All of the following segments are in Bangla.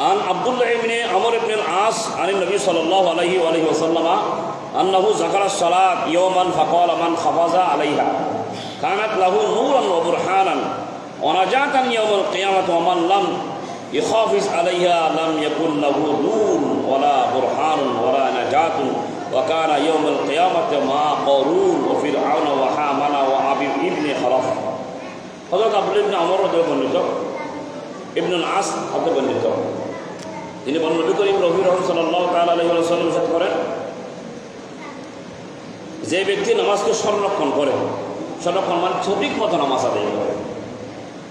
عن عبد الله بن عمرو بن العاص عن النبي صلى الله عليه وآله وسلم أنه ذكر الصلاة يوما فقال من حفظ عليها كانت له نورا وبرهانا ونجاة يوم القيامة ومن لم يحافظ عليها لم يكن له نور ولا برهان ولا نجاة وكان يوم القيامة مع قارون وفرعون وحامان وأبي ابن خلف হজরত আব্দুল ইবনে আমর রদে বর্ণিত ইবনুল আস হতে বর্ণিত তিনি বর্ণ নবী করিম রবি রহম সাল্লাম করেন, যে ব্যক্তি নামাজকে সংরক্ষণ করে, সংরক্ষণ মানে সঠিক মতো নামাজ আদায় করে,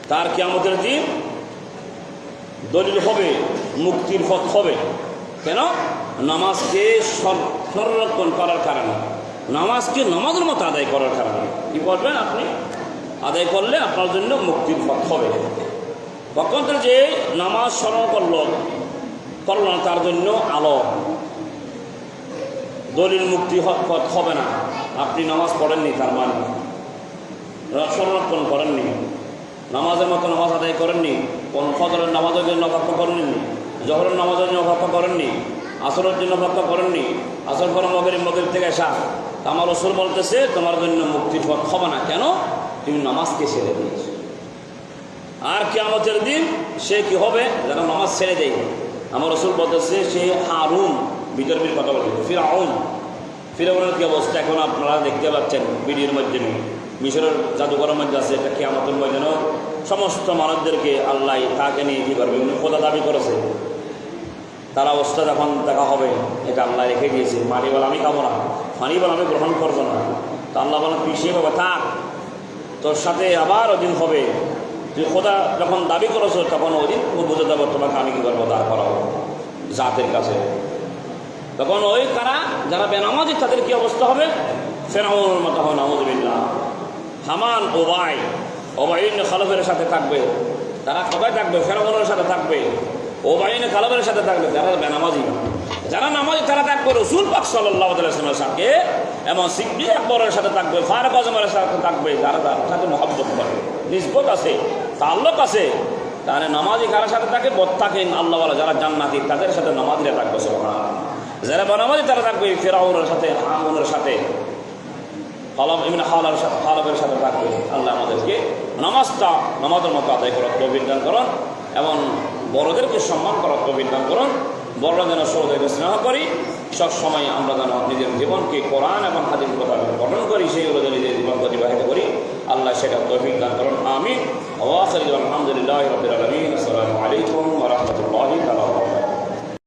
তার কি আমাদের দিন দলিল হবে, মুক্তির পথ হবে। কেন? নামাজকে সর- সংরক্ষণ করার কারণে, নামাজকে নামাজের মতো আদায় করার কারণে। কি করবেন আপনি? আদায় করলে আপনার জন্য মুক্তির পথ হবে। পক্ষান্তরে যে নামাজ স্মরণ করল করল না তার জন্য আলো। দলিল মুক্তি হবে না। আপনি নামাজ পড়েননি তার মানে। সংরক্ষণ করেননি। নামাজের মতো নামাজ আদায় করেননি। কোন ফজরের নামাজের জন্য অপেক্ষা করেননি। জহরের নামাজের জন্য অপেক্ষা করেননি। আসরের জন্য অপেক্ষা করেননি। আসর পর মগের মগের থেকে আসা আমার রসুল বলতেছে, তোমার জন্য মুক্তি হবে না। কেন? তুমি নামাজকে ছেড়ে দিয়েছ। আর কেয়ামতের দিন সে কি হবে? যারা নামাজ ছেড়ে দেয়। আমার রসুল বলতেছে, সে হারুন, বিতর্কের কথা বলে। ফিরাউন, ফিরাউনের কি অবস্থা এখন আপনারা দেখতে পাচ্ছেন ভিডিওর মাধ্যমে? মিশরের জাদুঘরের মধ্যে আছে, এটা কেয়ামতের মধ্যেও সমস্ত মানুষদেরকে আল্লাহ তাকে নিয়ে কী করবে? উনি খোদা দাবি করেছে। তার অবস্থা যখন দেখা হবে, এটা আল্লাহ রেখে দিয়েছে। পানি বলে আমি খাব না, পানি বলে আমি গ্রহণ করব না। তা আল্লাহ বলে পিছিয়ে পাবে থাক। তোর সাথে আবার ওদিন হবে। তুই খোদা যখন দাবি করেছ, তখন ওই দিন বুঝে দেবো তোমাকে আমি কী করব, দাঁড় করাবো জাতের কাছে। তখন ওই কারা, যারা বেনামাজি, তাদের কি অবস্থা হবে? ফেরাউনের মতো হবে নামুদুবিল্লাহ হামান, ওবাই ওবাইন খালফের সাথে থাকবে। তারা কোথায় থাকবে, ফেরাউনের সাথে থাকবে। ওবাইন খালফের সাথে থাকবে, যারা বেনামাজি। যারা নামাজি, তারা থাকবে রসুল পাক সাল্লাহ সাথে। এবং সিদ্দিক আকবরের সাথে থাকবে, ফারুক আজমের সাথে থাকবে যারা তার সাথে মহব্বত করে। নিসবত আছে, তাল্লক আছে, তাহলে নামাজি কার সাথে থাকে? বত্তাকে আল্লাহওয়ালা যারা জান্নাতি, তাদের সাথে নামাজিরা থাকবে সোহান যারা বানামাজি তারা থাকবে ফেরাউনের সাথে, হামুনের সাথে। খালাম এমনি খালার সাথে, খালাবের সাথে থাকবে। আল্লাহ আমাদেরকে নামাজটা, নামাজের মতো আদায় করার তবির দান করুন এবং বড়দেরকে সম্মান করার তবির দান করুন। বড়রা যেন সৌদেরকে স্নেহ করি। সব সময় আমরা যেন নিজের জীবনকে কোরআন এবং হাদিস কথা গঠন করি, সেই অনুযায়ী নিজের জীবন অতিবাহিত করি। আল্লাহ সেটা তৌফিক দান করুন। আমি আলহামদুলিল্লাহ আলাইকুম